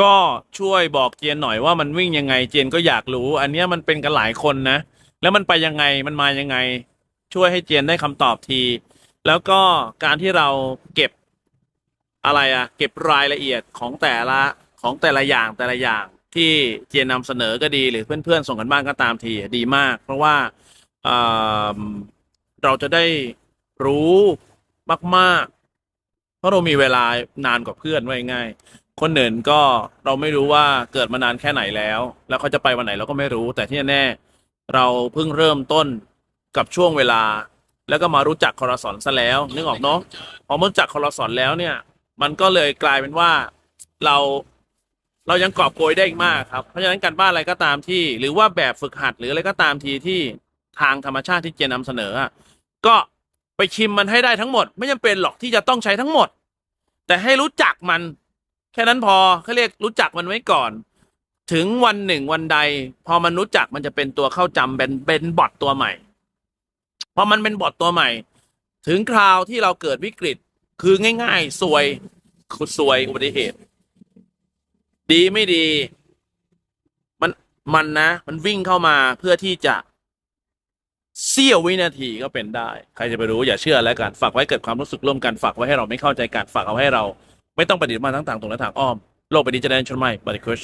ก็ช่วยบอกเจนหน่อยว่ามันวิ่งยังไงเจนก็อยากรู้ อันเนี้ยมันเป็นกันหลายคนนะ แล้วมันไปยังไงมันมายังไง ช่วยให้เจนได้คำตอบที แล้วก็การที่เราเก็บอะไรอะเก็บรายละเอียดของแต่ละของแต่ละอย่างแต่ละอย่างที่เจนนำเสนอก็ดีหรือเพื่อนๆส่งกันบ้านก็ตามทีดีมาก เพราะว่าเเราจะได้รู้มาก ราะเรามีเวลานานกว่าเพื่อนไว้ง่าย คนอื่นก็เราไม่รู้ว่าเกิดมานานแค่ไหนแล้ว แล้วเขาจะไปวันไหนเราก็ไม่รู้ แต่ที่แน่ๆเราเพิ่งเริ่มต้นกับช่วงเวลา แล้วก็มารู้จักคอรสอนซะแล้ว นึกออกเนาะพอมารู้จักคอรสอนแล้วเนี่ย มันก็เลยกลายเป็นว่าเราเรายังกอบโกยได้อีกมากครับ เพราะฉะนั้นการบ้านอะไรก็ตามที่ หรือว่าแบบฝึกหัดหรืออะไรก็ตามทีที่ทางธรรมชาติที่เจนนำเสนอก็ ไปชิมมันให้ได้ทั้งหมด ไม่จำเป็นหรอกที่จะต้องใช้ทั้งหมด แต่ให้รู้จักมัน แค่นั้นพอเขาเรียกรู้จักมันไว้ก่อน ถึงวันหนึ่งวันใด พอมันรู้จักมันจะเป็นตัวเข้าจำเป็นเป็นบอทตัวใหม่พอมันเป็นบอทตัวใหม่ ถึงคราวที่เราเกิดวิกฤตคือง่าย ๆ สวยคือสวยอุบัติเหตุ ดีไม่ดี มันมันนะ มันวิ่งเข้ามาเพื่อที่จะ เสี้ยววินาทีก็เป็นได้ ใครจะไปรู้อย่าเชื่อแล้วกันฝากไว้เกิดความรู้สึกร่วมกันฝากไว้ให้เราไม่เข้าใจกันฝากเอาให้เรา ไม่ต้องประดิษฐ์มาทั้งทางตรงและทางอ้อมโลกใบนี้จะได้ชนไหมบริคุช